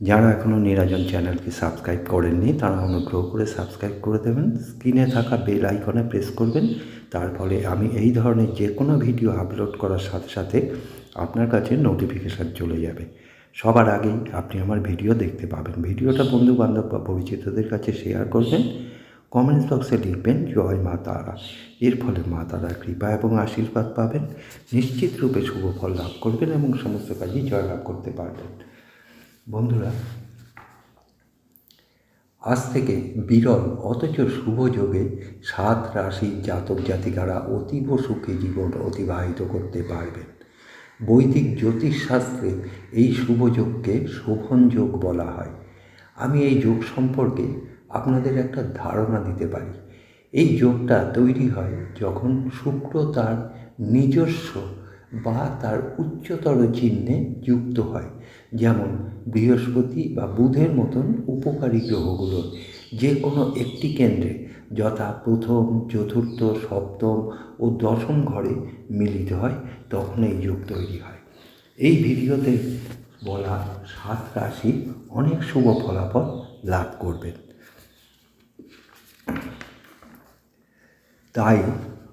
যারা এখনও নিরাজন চ্যানেলকে সাবস্ক্রাইব করেননি, তারা অনুগ্রহ করে সাবস্ক্রাইব করে দেবেন। স্ক্রিনে থাকা বেল আইকনে প্রেস করবেন। তার ফলে আমি এই ধরনের যে কোনো ভিডিও আপলোড করার সাথে সাথে আপনার কাছে নোটিফিকেশান চলে যাবে। সবার আগেই আপনি আমার ভিডিও দেখতে পাবেন। ভিডিওটা বন্ধু বান্ধব বা পরিচিতদের কাছে শেয়ার করবেন। কমেন্টস বক্সে লিখবেন, জয় মা তারা। এর ফলে মা তারার কৃপা এবং আশীর্বাদ পাবেন। নিশ্চিত রূপে শুভ ফল লাভ করবেন এবং সমস্ত কাজই জয়লাভ করতে পারবেন। বন্ধুরা, আজ থেকে বিরল অথচ শুভ যোগে সাত রাশির জাতক জাতিকারা অতীব সুখে জীবন অতিবাহিত করতে পারবেন। বৈদিক জ্যোতিষশাস্ত্রে এই শুভ যোগকে শোভন যোগ বলা হয়। আমি এই যোগ সম্পর্কে আপনাদের একটা ধারণা দিতে পারি। এই যোগটা তৈরি হয় যখন শুক্র তার নিজস্ব বা তার উচ্চতর চিহ্নে যুক্ত হয়। যেমন বৃহস্পতি বা বুধের মতন উপকারী গ্রহগুলোর যে কোনো একটি কেন্দ্রে যথা প্রথম, চতুর্থ, সপ্তম ও দশম ঘরে মিলিত হয়, তখন এই যোগ তৈরি হয়। এই ভিডিওতে বলা সাত রাশি অনেক শুভ ফলাফল লাভ করবেন তাই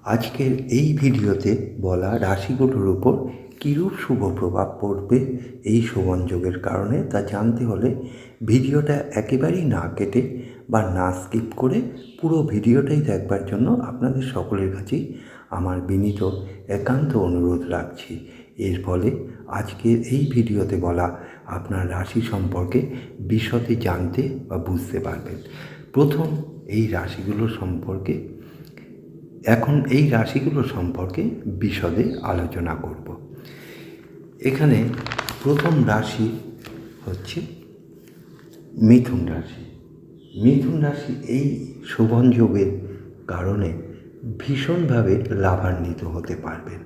আজকের এই ভিডিওতে বলা রাশিগুলোর উপর কীরূপ শুভ প্রভাব পড়বে এই যোগের কারণে তা জানতে হলে ভিডিওটা একেবারেই না কেটে বা না স্কিপ করে পুরো ভিডিওটাই দেখবার জন্য আপনাদের সকলের কাছেই আমার বিনীত একান্ত অনুরোধ রাখছি। এর ফলে আজকের এই ভিডিওতে বলা আপনার রাশি সম্পর্কে বিশদে জানতে বা বুঝতে পারবেন। প্রথম, এই রাশিগুলো সম্পর্কে, এখন এই রাশিগুলো সম্পর্কে বিশদে আলোচনা করব। এখানে প্রথম রাশি হচ্ছে মিথুন রাশি। মিথুন রাশি এই শোভন যোগের কারণে ভীষণভাবে লাভান্বিত হতে পারবেন।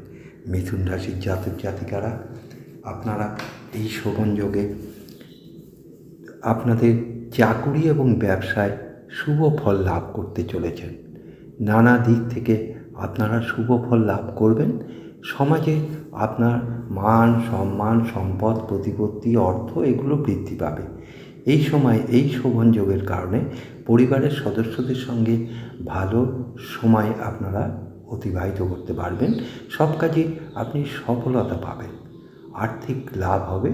মিথুন রাশির জাতক জাতিকারা, আপনারা এই শোভন যোগে আপনাদের চাকুরি এবং ব্যবসায় শুভ ফল লাভ করতে চলেছেন। নানা দিক থেকে আপনারা শুভ ফল লাভ করবেন সমাজে আপনার মান, সম্মান, সম্পদ, প্রতিপত্তি, অর্থ এগুলো বৃদ্ধি পাবে। এই সময়, এই শোভন যোগের কারণে পরিবারের সদস্যদের সঙ্গে ভালো সময় আপনারা অতিবাহিত করতে পারবেন। সব কাজে আপনি সফলতা পাবেন। আর্থিক লাভ হবে।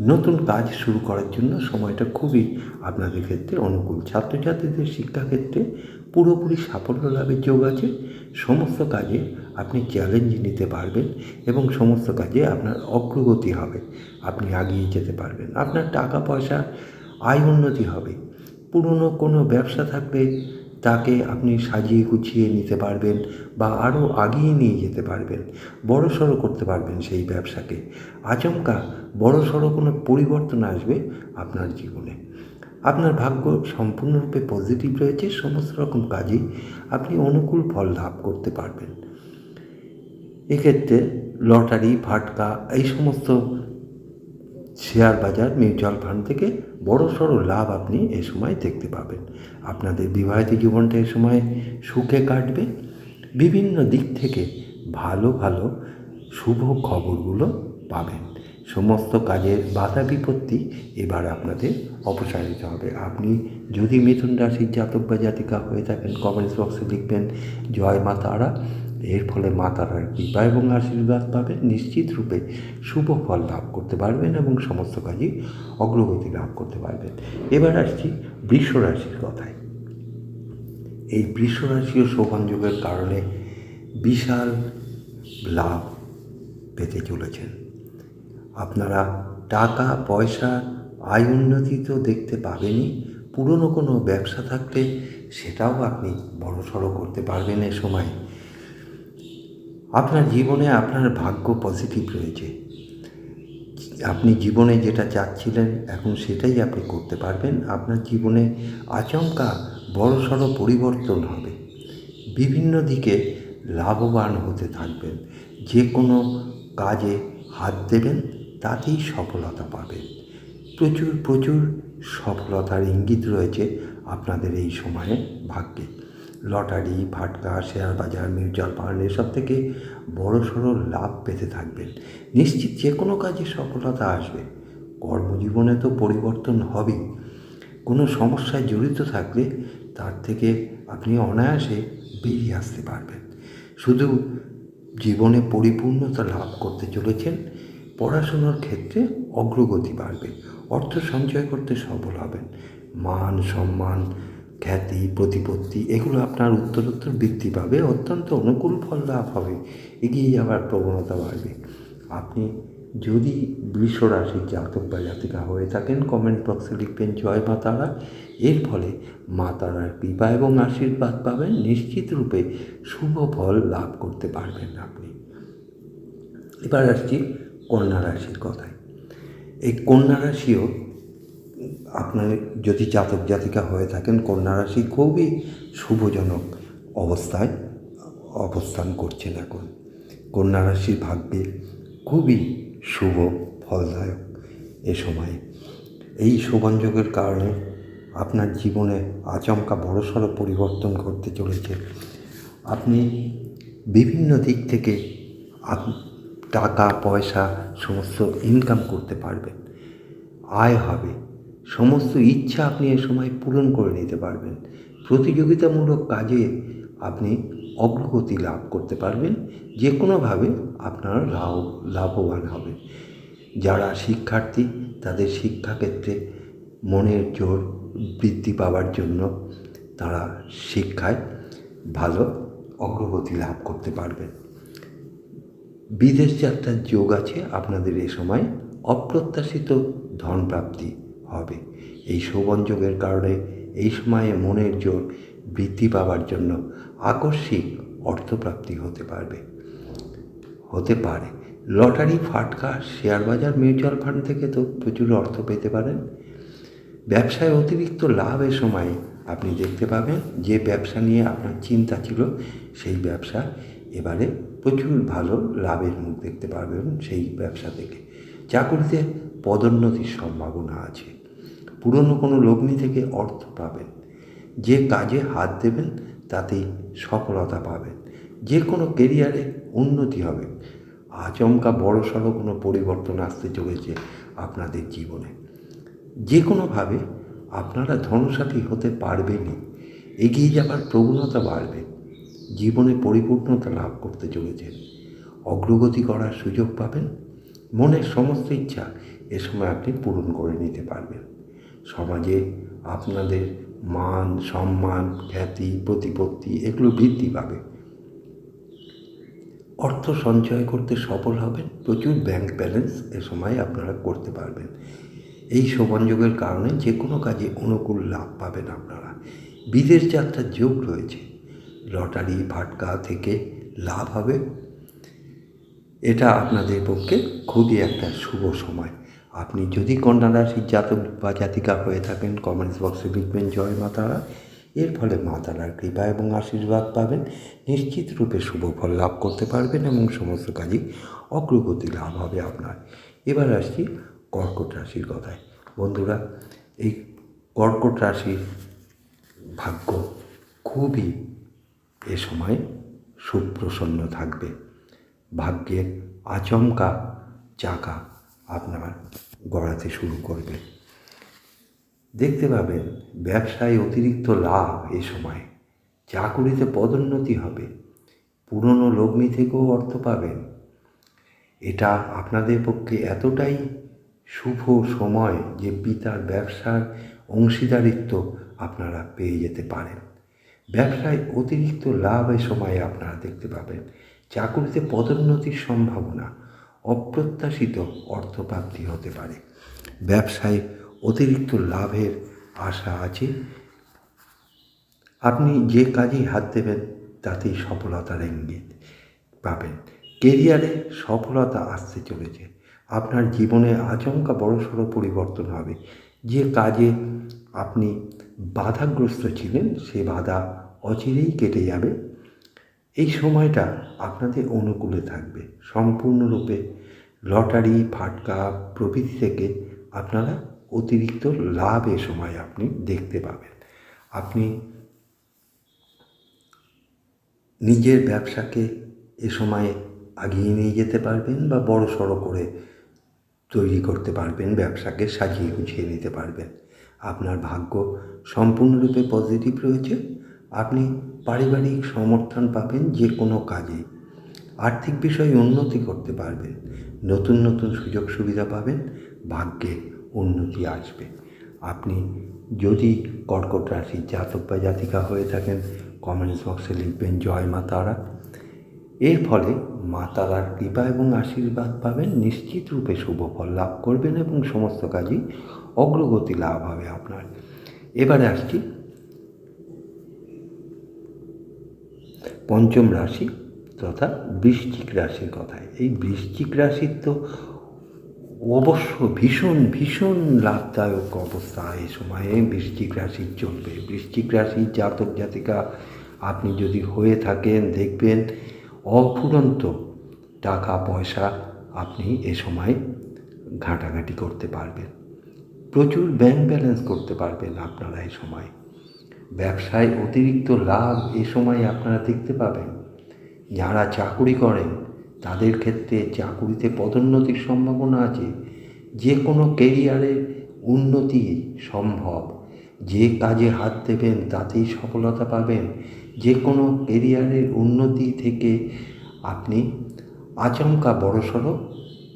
নতুন কাজ শুরু করার জন্য সময়টা খুবই আপনাদের ক্ষেত্রে অনুকূল। ছাত্রছাত্রীদের শিক্ষাক্ষেত্রে পুরোপুরি সাফল্য লাভের যোগ আছে। সমস্ত কাজে আপনি চ্যালেঞ্জ নিতে পারবেন এবং সমস্ত কাজে আপনার অগ্রগতি হবে। আপনি আগিয়ে যেতে পারবেন। আপনার টাকা পয়সা আয় উন্নতি হবে। পুরনো কোনো ব্যবসা থাকলে তাকে আপনি সাজিয়ে গুছিয়ে নিতে পারবেন বা আরও আগিয়ে নিয়ে যেতে পারবেন। বড় সড়ো করতে পারবেন সেই ব্যবসাকে। আচমকা বড় সড়ো কোনো পরিবর্তন আসবে আপনার জীবনে। আপনার ভাগ্য সম্পূর্ণরূপে পজিটিভ রয়েছে, সমস্ত রকম কাজেই আপনি অনুকূল ফল লাভ করতে পারবেন। এক্ষেত্রে লটারি, ফাটকা এই সমস্ত শেয়ার বাজার, মিউচুয়াল ফান্ড থেকে বড় সড়ো লাভ আপনি এ সময় দেখতে পাবেন। আপনাদের বিবাহিত জীবনটা এ সময় সুখে কাটবে। বিভিন্ন দিক থেকে ভালো ভালো শুভ খবরগুলো পাবেন। সমস্ত কাজের বাধা বিপত্তি এবার আপনাদের অপসারিত হবে। আপনি যদি মিথুন রাশির জাতক বা জাতিকা হয়ে থাকেন কমেন্টস বক্সে লিখবেন, জয় মা তারা। এর ফলে মা তারার কৃপা এবং আশীর্বাদ পাবেন। নিশ্চিত রূপে শুভ ফল লাভ করতে পারবেন এবং সমস্ত কাজই অগ্রগতি লাভ করতে পারবেন। এবার আসছি বৃষ রাশির কথায়। এই বৃষ রাশিও সৌভাগ্যের কারণে বিশাল লাভ পেতে চলেছেন। আপনারা টাকা, পয়সা, আয় উন্নতি তো দেখতে পাবেনই। পুরনো কোনো ব্যবসা থাকলে সেটাও আপনি বড় সড়ো করতে পারবেন এ সময়। আপনার জীবনে আপনার ভাগ্য পজিটিভ রয়েছে। আপনি জীবনে যেটা চাচ্ছিলেন, এখন সেটাই আপনি করতে পারবেন। আপনার জীবনে আচমকা বড়সড় পরিবর্তন হবে। বিভিন্ন দিকে লাভবান হতে থাকবেন। যে কোনো কাজে হাত দেবেন। তাতেই সফলতা পাবেন প্রচুর প্রচুর সফলতার ইঙ্গিত রয়েছে আপনাদের এই সময়ে ভাগ্যে। লটারি, ফাটকা, শেয়ার বাজার, মিউচুয়াল ফান্ড এসব থেকে বড় সড়ো লাভ পেতে থাকবেন। নিশ্চিত যে কোনো কাজে সফলতা আসবে। কর্মজীবনে তো পরিবর্তন হবেই। কোনো সমস্যায় জড়িত থাকলে তার থেকে আপনি অনায়াসে বেরিয়ে আসতে পারবেন। শুধু জীবনে পরিপূর্ণতা লাভ করতে চলেছেন পড়াশোনার ক্ষেত্রে অগ্রগতি বাড়বে, অর্থ সঞ্চয় করতে সফল হবেন। মান, সম্মান, খ্যাতি, প্রতিপত্তি, এগুলো আপনার উত্তরোত্তর বৃদ্ধি পাবে, অত্যন্ত অনুকূল ফল লাভ হবে, এগিয়ে যাওয়ার প্রবণতা বাড়বে। আপনি যদি বৃষ রাশির জাতক বা জাতিকা হয়ে থাকেন কমেন্ট বক্সে লিখবেন জয় মা তারা। এর ফলে মা তারার কৃপা এবং আশীর্বাদ পাবেন, নিশ্চিত রূপে শুভ ফল লাভ করতে পারবেন আপনি। এবার আসছি কন্যা রাশির কথায় এই কন্যা রাশিও আপনার যদি জাতক জাতিকা হয়ে থাকেন, কন্যা রাশি খুবই শুভজনক অবস্থায় অবস্থান করছেন এখন। কন্যা রাশির ভাগ্যে খুবই শুভ, ফলদায়ক এ সময়ে। এই শোভনযোগের কারণে আপনার জীবনে আচমকা বড়সড় পরিবর্তন ঘটতে চলেছে। আপনি বিভিন্ন দিক থেকে টাকা, পয়সা, সমস্ত ইনকাম করতে পারবেন আয় হবে। সমস্ত ইচ্ছা আপনি এ সময় পূরণ করে নিতে পারবেন। প্রতিযোগিতামূলক কাজে আপনি অগ্রগতি লাভ করতে পারবেন। যে কোনোভাবে আপনারা লাভ, লাভবান হবেন যারা শিক্ষার্থী, তাদের শিক্ষাক্ষেত্রে মনের জোর বৃদ্ধি পাওয়ার জন্য তারা শিক্ষায় ভালো অগ্রগতি লাভ করতে পারবেন। বিদেশ যাত্রার যোগ আছে, আপনাদের এ সময় অপ্রত্যাশিত ধনপ্রাপ্তি হবে। এই শোভন যোগের কারণে এই সময়ে মনের জোর বৃদ্ধি পাওয়ার জন্য আকস্মিক অর্থপ্রাপ্তি হতে পারবে। হতে পারে। লটারি, ফাটকা, শেয়ার বাজার, মিউচুয়াল ফান্ড থেকে তো প্রচুর অর্থ পেতে পারেন। ব্যবসায় অতিরিক্ত লাভের সময় আপনি দেখতে পাবেন যে ব্যবসা নিয়ে আপনার চিন্তা ছিল, সেই ব্যবসা এবারে প্রচুর ভালো লাভের মুখ দেখতে পারবেন সেই ব্যবসা থেকে। চাকরিতে পদোন্নতির সম্ভাবনা আছে। পুরনো কোনো লগ্নি থেকে অর্থ পাবেন। যে কাজে হাত দেবেন, তাতেই সফলতা পাবেন। যে কোনো কেরিয়ারে উন্নতি হবে। আচমকা বড় সড়ো কোনো পরিবর্তন আসতে চলেছে আপনাদের জীবনে। যে কোনোভাবে আপনারা ধনসাথী হতে পারবেনই। এগিয়ে যাবার প্রবণতা বাড়বে। জীবনে পরিপূর্ণতা লাভ করতে চলেছেন। অগ্রগতি করার সুযোগ পাবেন। মনের সমস্ত ইচ্ছা এ সময় আপনি পূরণ করে নিতে পারবেন। সমাজে আপনাদের মান, সম্মান, খ্যাতি, প্রতিপত্তি এগুলো বৃদ্ধি পাবে। অর্থ সঞ্চয় করতে সফল হবেন। প্রচুর ব্যাংক ব্যালেন্স এ সময় আপনারা করতে পারবেন। এই শোভনযোগের কারণে যে কোনো কাজে অনুকূল লাভ পাবেন আপনারা। বিদেশ যাত্রার যোগ রয়েছে। লটারি, ফাটকা থেকে লাভ হবে। এটা আপনাদের পক্ষে খুবই একটা শুভ সময়। আপনি যদি কন্যা রাশির জাতক বা জাতিকা হয়ে থাকেন কমেন্টস বক্সে লিখবেন, জয় মাতারা এর ফলে মাতারার কৃপা এবং আশীর্বাদ পাবেন। নিশ্চিত রূপে শুভ ফল লাভ করতে পারবেন এবং সমস্ত কাজই অগ্রগতি লাভ হবে আপনার। এবার আসছি কর্কট রাশির কথায়। বন্ধুরা, এই কর্কট রাশির ভাগ্য খুবই এ সময় সুপ্রসন্ন থাকবে। ভাগ্যের আচমকা চাকা আপনার গড়াতে শুরু করবে। দেখতে পাবেন, ব্যবসায় অতিরিক্ত লাভ এ সময়। চাকুরিতে পদোন্নতি হবে। পুরনো লগ্নি থেকেও অর্থ পাবেন। এটা আপনাদের পক্ষে এতটাই শুভ সময় যে পিতার ব্যবসার অংশীদারিত্ব আপনারা পেয়ে যেতে পারেন। ব্যবসায় অতিরিক্ত লাভের সময়ে আপনারা দেখতে পাবেন চাকুরিতে পদোন্নতির সম্ভাবনা, অপ্রত্যাশিত অর্থপ্রাপ্তি হতে পারে। ব্যবসায় অতিরিক্ত লাভের আশা আছে। আপনি যে কাজেই হাত দেবেন, তাতেই সফলতার ইঙ্গিত পাবেন। কেরিয়ারে সফলতা আসতে চলেছে। আপনার জীবনে আচমকা বড়সড় পরিবর্তন হবে। যে কাজে আপনি বাধাগ্রস্ত ছিলেন, সে বাধা অচিরেই কেটে যাবে। এই সময়টা আপনাদের অনুকূলে থাকবে। সম্পূর্ণরূপে লটারি, ফাটকা প্রভৃতি থেকে আপনারা অতিরিক্ত লাভ এ সময় আপনি দেখতে পাবেন। আপনি নিজের ব্যবসাকে এ সময়ে আগিয়ে নিয়ে যেতে পারবেন বা বড় সড়ো করে তৈরি করতে পারবেন, ব্যবসাকে সাজিয়ে গুছিয়ে নিতে পারবেন। আপনার ভাগ্য সম্পূর্ণরূপে পজিটিভ রয়েছে। আপনি পারিবারিক সমর্থন পাবেন যে কোনো কাজে। আর্থিক বিষয়ে উন্নতি করতে পারবেন। নতুন নতুন সুযোগ সুবিধা পাবেন। ভাগ্যে উন্নতি আসবে। আপনি যদি কর্কট রাশির জাতক বা জাতিকা হয়ে থাকেন, কমেন্টস বক্সে লিখবেন, জয় মা তারা। এর ফলে মা তারার কৃপা এবং আশীর্বাদ পাবেন। নিশ্চিত রূপে শুভ ফল লাভ করবেন এবং সমস্ত কাজই অগ্রগতি লাভ হবে আপনার। এবারে আসছি পঞ্চম রাশি তথা বৃশ্চিক রাশির কথায়। এই বৃশ্চিক রাশির তো অবশ্য ভীষণ ভীষণ লাভদায়ক অবস্থা এই সময়ে বৃশ্চিক রাশির চলবে। বৃশ্চিক রাশির জাতক জাতিকা, আপনি যদি হয়ে থাকেন, দেখবেন অফুরন্ত টাকা, পয়সা আপনি এ সময় ঘাঁটাঘাঁটি করতে পারবেন। প্রচুর ব্যাংক ব্যালেন্স করতে পারবেন আপনারা এই সময়। ব্যবসায় অতিরিক্ত লাভ এ সময় আপনারা দেখতে পাবেন, যারা চাকুরি করেন, তাদের ক্ষেত্রে চাকুরিতে পদোন্নতির সম্ভাবনা আছে। যে কোনো কেরিয়ারের উন্নতি সম্ভব। যে কাজে হাত দেবেন, তাতেই সফলতা পাবেন। যে কোনো কেরিয়ারের উন্নতি থেকে আপনি আচমকা বড়সড়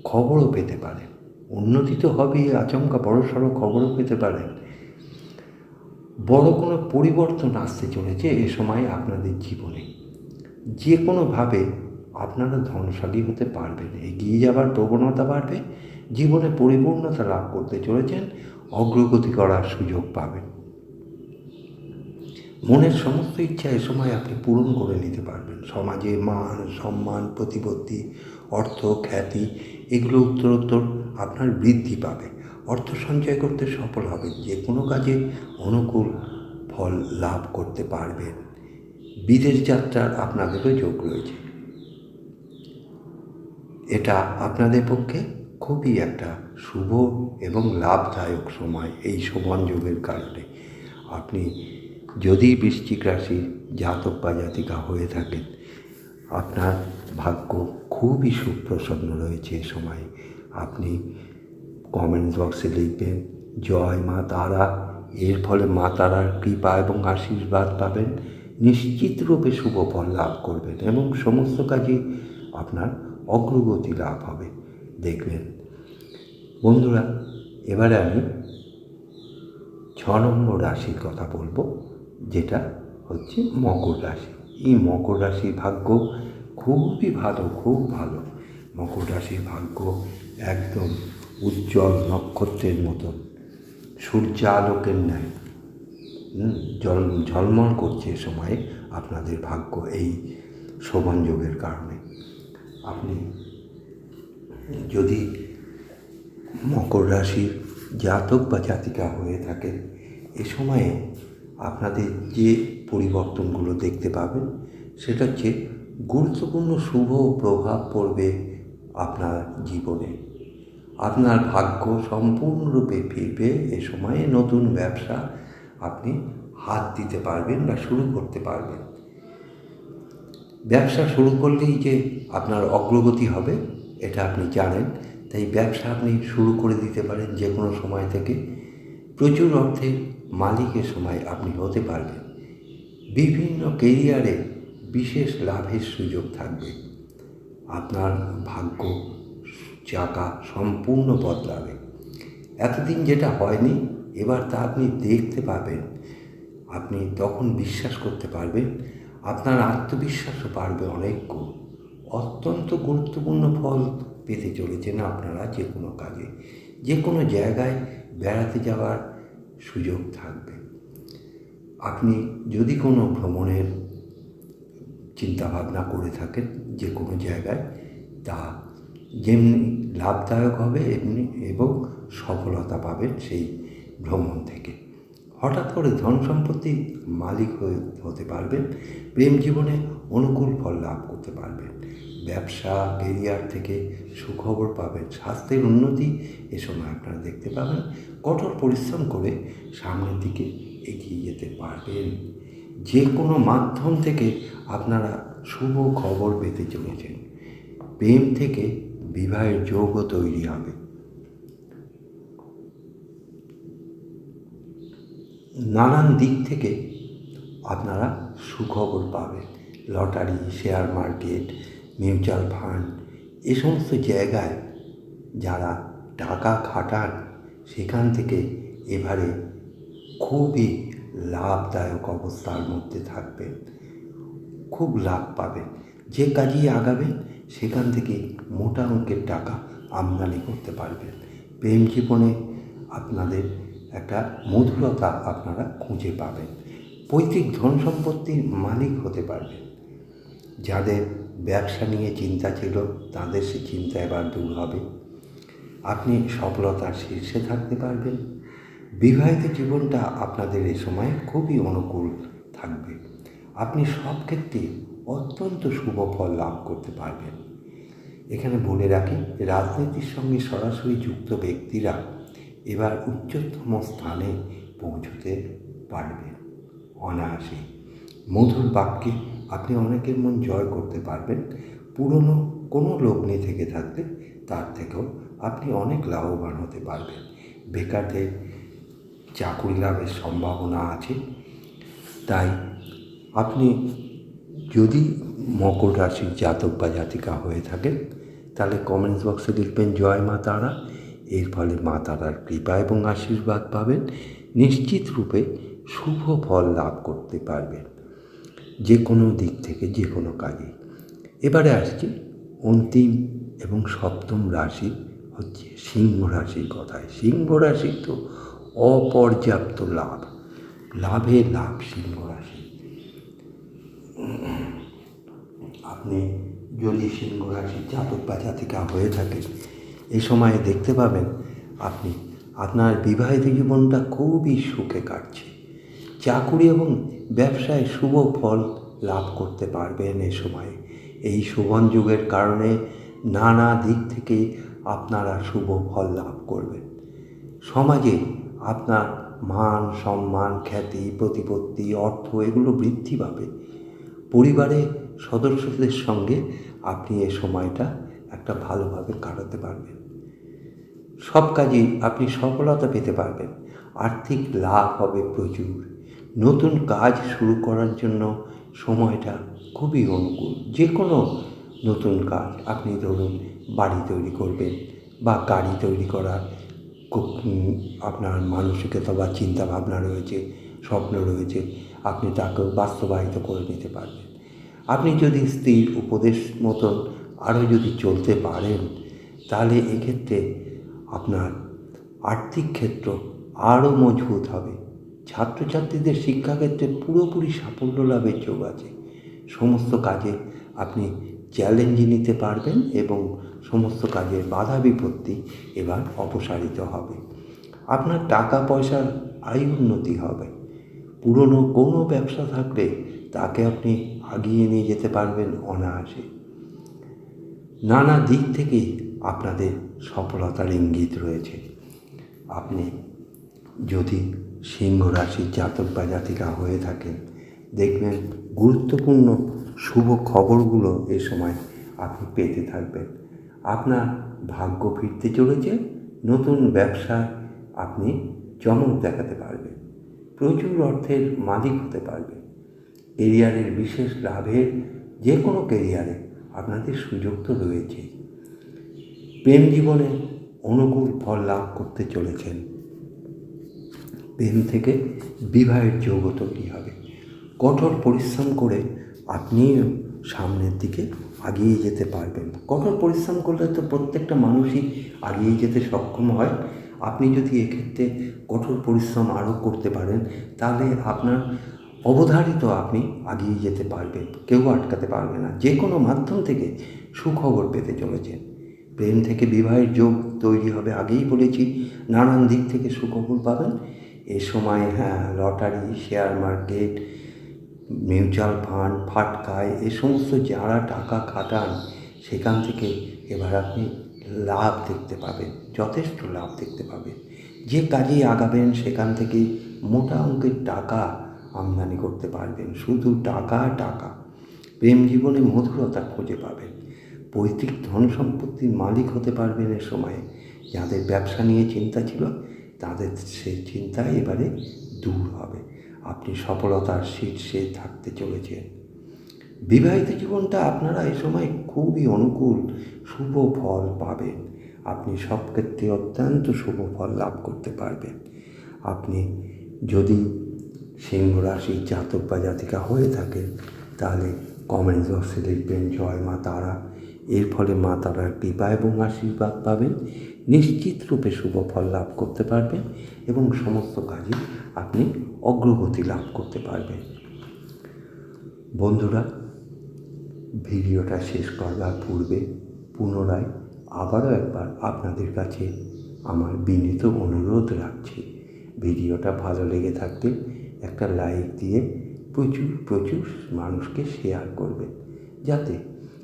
খবরও পেতে পারেন। উন্নতি তো হবেই, আচমকা বড়সড় খবরও পেতে পারেন। বড় কোনো পরিবর্তন আসতে চলেছে এ সময় আপনাদের জীবনে। যে কোনোভাবে আপনারা ধনশালী হতে পারবেন, এগিয়ে যাবার প্রবণতা বাড়বে, জীবনে পরিপূর্ণতা লাভ করতে চলেছেন, অগ্রগতি করার সুযোগ পাবেন। মনের সমস্ত ইচ্ছা এ সময় আপনি পূরণ করে নিতে পারবেন। সমাজে মান, সম্মান, প্রতিপত্তি, অর্থ, খ্যাতি, এগুলো উত্তরোত্তর আপনার বৃদ্ধি পাবে। অর্থ সঞ্চয় করতে সফল হবেন, যে কোনো কাজে অনুকূল ফল লাভ করতে পারবেন। বিদেশ যাত্রার আপনাদেরও যোগ রয়েছে। এটা আপনাদের পক্ষে খুবই একটা শুভ এবং লাভদায়ক সময় এই সমান যুগের কারণে। আপনি যদি বৃশ্চিক রাশির জাতক বা জাতিকা হয়ে থাকেন, আপনার ভাগ্য খুবই সুপ্রসন্ন রয়েছে এ সময়। আপনি কমেন্টস বক্সে লিখবেন, জয় মা তারা। এর ফলে মা তারার কৃপা এবং আশীর্বাদ পাবেন। নিশ্চিত রূপে শুভ ফল লাভ করবেন এবং সমস্ত কাজে আপনার অগ্রগতি লাভ হবে। দেখবেন। বন্ধুরা, এবারে আমি ছ নম্বর রাশির কথা বলব, যেটা হচ্ছে মকর রাশি। এই মকর রাশির ভাগ্য খুবই ভালো, খুব ভালো। মকর রাশির ভাগ্য একদম উজ্জ্বল নক্ষত্রের মতন সূর্যালোকের ন্যায়। জল, ঝলমল করছে এ সময়ে আপনাদের ভাগ্য এই শোভন যোগের কারণে। আপনি যদি মকর রাশির জাতক বা জাতিকা হয়ে থাকেন, এ সময়ে আপনাদের যে পরিবর্তনগুলো দেখতে পাবেন, সেটা হচ্ছে গুরুত্বপূর্ণ শুভ প্রভাব পড়বে আপনার জীবনে। আপনার ভাগ্য সম্পূর্ণরূপে ফিরবে এ সময়ে নতুন ব্যবসা আপনি হাত দিতে পারবেন বা শুরু করতে পারবেন। ব্যবসা শুরু করলেই যে আপনার অগ্রগতি হবে, এটা আপনি জানেন। তাই ব্যবসা আপনি শুরু করে দিতে পারেন যে কোনো সময় থেকে। প্রচুর অর্থের মালিকের সময় আপনি হতে পারবেন। বিভিন্ন কেরিয়ারে বিশেষ লাভের সুযোগ থাকবে। আপনার ভাগ্য চাকা সম্পূর্ণ বদলাবে। এতদিন যেটা হয়নি, এবার তা আপনি দেখতে পাবেন। আপনি তখন বিশ্বাস করতে পারবেন, আপনার আত্মবিশ্বাসও বাড়বে অনেক গুণ। অত্যন্ত গুরুত্বপূর্ণ ফল পেতে চলেছেন আপনারা যে কোনো কাজে। যে কোনো জায়গায় বেড়াতে যাওয়ার সুযোগ থাকবে। আপনি যদি কোনো ভ্রমণের চিন্তাভাবনা করে থাকেন যে কোনো জায়গায়, তা যেমনি লাভদায়ক হবে, এমনি এবং সফলতা পাবেন সেই ভ্রমণ থেকে। হঠাৎ করে ধন সম্পত্তি মালিক হয়ে হতে পারবেন, প্রেম জীবনে অনুকূল ফল লাভ করতে পারবেন। ব্যবসা কেরিয়ার থেকে সুখবর পাবেন, স্বাস্থ্যের উন্নতি এ সময় আপনারা দেখতে পাবেন, কঠোর পরিশ্রম করে সামনের দিকে এগিয়ে যেতে পারবেন। যে কোনো মাধ্যম থেকে আপনারা শুভ খবর পেতে চলেছেন। প্রেম থেকে বিবাহের যোগও তৈরি হবে। নানান দিক থেকে আপনারা সুখবর পাবেন। Lottery, share market, mutual fund, এ সমস্ত জায়গায় যারা টাকা খাটান, সেখান থেকে এবারে খুবই লাভদায়ক অবস্থার মধ্যে থাকবেন। খুব লাভ পাবেন। যে কাজেই আগাবেন, সেখান থেকে মোটা অঙ্কের টাকা আমদানি করতে পারবেন। প্রেম জীবনে আপনাদের একটা মধুরতা আপনারা খুঁজে পাবেন। পৈতৃক ধন সম্পত্তির মালিক হতে পারবেন। যাদের ব্যবসা নিয়ে চিন্তা ছিল, তাদের সে চিন্তা এবার দূর হবে। আপনি সফলতার শীর্ষে থাকতে পারবেন। বিবাহিত জীবনটা আপনাদের এ সময় খুবই অনুকূল থাকবে। আপনি সব ক্ষেত্রে অত্যন্ত শুভ ফল লাভ করতে পারবেন। এখানে বলে রাখি রাজনীতির সঙ্গে সরাসরি যুক্ত ব্যক্তিরা এবার উচ্চতম স্থানে পৌঁছতে পারবেন অনায়াসে মধুর বাক্যে আপনি অনেকের মন জয় করতে পারবেন। পুরনো কোনো লগ্নি থেকে থাকলে তার থেকেও আপনি অনেক লাভবান হতে পারবেন। বেকারদের চাকুরি লাভের সম্ভাবনা আছে। তাই আপনি যদি মকর রাশির জাতক বা জাতিকা হয়ে থাকেন তাহলে কমেন্টস বক্সে লিখবেন জয় মা তারা, এর ফলে মা তারার কৃপা এবং আশীর্বাদ পাবেন, নিশ্চিত রূপে শুভ ফল লাভ করতে পারবেন যে কোনো দিক থেকে যে কোনো কাজে এবারে আসছি অন্তিম এবং সপ্তম রাশি হচ্ছে সিংহ রাশির কথায়। সিংহ রাশি তো অপর্যাপ্ত লাভ, লাভে লাভ সিংহ রাশি। আপনি যদি সিংহ রাশির জাতক বা জাতিকা হয়ে থাকেন, এই সময়ে দেখতে পাবেন আপনি আপনার বিবাহিত জীবনটা খুবই সুখে কাটছে। চাকুরি এবং ব্যবসায় শুভ ফল লাভ করতে পারবেন এ সময়ে। এই সুবন যুগের কারণে নানা দিক থেকে আপনারা শুভ ফল লাভ করবেন। সমাজে আপনার মান, সম্মান, খ্যাতি, প্রতিপত্তি, অর্থ এগুলো বৃদ্ধি পাবে। পরিবারে সদস্যদের সঙ্গে আপনি এ সময়টা একটা ভালোভাবে কাটাতে পারবেন। সব কাজেই আপনি সফলতা পেতে পারবেন। আর্থিক লাভ হবে প্রচুর। নতুন কাজ শুরু করার জন্য সময়টা খুবই অনুকূল। যে কোনো নতুন কাজ আপনি ধরুন বাড়ি তৈরি করবেন বা গাড়ি তৈরি করার আপনার মানসিকতা বা চিন্তা ভাবনা রয়েছে, স্বপ্ন রয়েছে, আপনি তাকে বাস্তবায়িত করে নিতে পারবেন। আপনি যদি স্ত্রীর উপদেশ মতন আরও যদি চলতে পারেন, তাহলে এক্ষেত্রে আপনার আর্থিক ক্ষেত্র আরও মজবুত হবে। ছাত্রছাত্রীদের শিক্ষাক্ষেত্রে পুরোপুরি সাফল্য লাভের যোগ আছে। সমস্ত কাজে আপনি চ্যালেঞ্জ নিতে পারবেন এবং সমস্ত কাজের বাধা বিপত্তি এবার অপসারিত হবে। আপনার টাকা পয়সার আয় উন্নতি হবে। পুরনো কোনো ব্যবসা থাকলে তাকে আপনি আগিয়ে নিয়ে যেতে পারবেন অনায়াসে। নানা দিক থেকে আপনাদের সফলতার ইঙ্গিত রয়েছে। আপনি যদি সিংহ রাশির জাতক বা জাতিকা হয়ে থাকেন, দেখবেন গুরুত্বপূর্ণ শুভ খবরগুলো এ সময় আপনি পেতে থাকবেন। আপনার ভাগ্য ফিরতে চলেছে, নতুন ব্যবসায় আপনি চমক দেখাতে পারবেন। প্রচুর অর্থের মালিক হতে পারবেন। কেরিয়ারের বিশেষ লাভের যে কোনো কেরিয়ারে আপনাদের সুযোগ তো রয়েছেই প্রেম জীবনে অনুকূল ফল লাভ করতে চলেছেন। প্রেম থেকে বিবাহের যোগ তৈরি হবে? কঠোর পরিশ্রম করে আপনি সামনের দিকে এগিয়ে যেতে পারবেন। কঠোর পরিশ্রম করলে তো প্রত্যেকটা মানুষই আগিয়ে যেতে সক্ষম হয়। আপনি যদি এক্ষেত্রে কঠোর পরিশ্রম আরও করতে পারেন, তাহলে আপনার অবধারিত আপনি আগিয়ে যেতে পারবেন, কেউ আটকাতে পারবে না। যে কোনো মাধ্যম থেকে সুখবর পেতে চলেছেন। প্রেম থেকে বিবাহের যোগ তৈরি হবে আগেই বলেছি। নানান দিক থেকে সুখবর পাবেন। এ সময় হ্যাঁ lottery, share market, mutual fund, ফাটকায়, এ সমস্ত যারা টাকা খাটান, সেখান থেকে এবার আপনি লাভ দেখতে পাবেন, যথেষ্ট লাভ দেখতে পাবেন। যে কাজেই আগাবেন, সেখান থেকে মোটা অঙ্কের টাকা আমদানি করতে পারবেন। শুধু টাকা টাকা। প্রেম জীবনে মধুরতা খুঁজে পাবেন। পৈতৃক ধন সম্পত্তির মালিক হতে পারবেন এ সময়ে। যাদের ব্যবসা নিয়ে চিন্তা ছিল, তাদের সে চিন্তা এবারে দূর হবে। আপনি সফলতার শীর্ষে থাকতে চলেছেন। বিবাহিত জীবনটা আপনারা এ সময় খুবই অনুকূল, শুভ ফল পাবেন। আপনি সব ক্ষেত্রে অত্যন্ত শুভ ফল লাভ করতে পারবেন। আপনি যদি সিংহ রাশির জাতক বা জাতিকা হয়ে থাকেন তাহলে কমেন্ট বক্সে লিখবেন, জয় মা তারা। এর ফলে মা তারার কৃপা এবং আশীর্বাদ পাবেন। নিশ্চিত রূপে শুভ ফল লাভ করতে পারবেন এবং সমস্ত কাজে আপনি অগ্রগতি লাভ করতে পারবেন। বন্ধুরা, ভিডিওটা শেষ করবার পূর্বে পুনরায় আবারও একবার আপনাদের কাছে আমার বিনীত অনুরোধ রাখছি। ভিডিওটা ভালো লেগে থাকলে একটা লাইক দিয়ে প্রচুর প্রচুর মানুষকে শেয়ার করবেন যাতে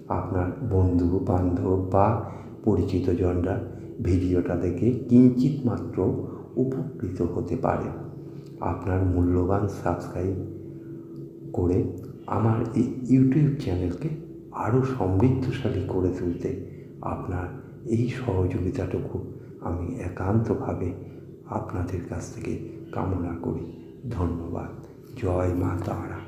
আপনার বন্ধু, বান্ধব বা পরিচিত জনরা ভিডিওটা দেখে কিঞ্চিত মাত্র উপকৃত হতে পারে। আপনার মূল্যবান সাবস্ক্রাইব করে আমার এই ইউটিউব চ্যানেলকে আরও সমৃদ্ধশালী করে তুলতে আপনার এই সহযোগিতাটুকু আমি একান্তভাবে আপনাদের কাছ থেকে কামনা করি। ধন্যবাদ। জয় মা তারা।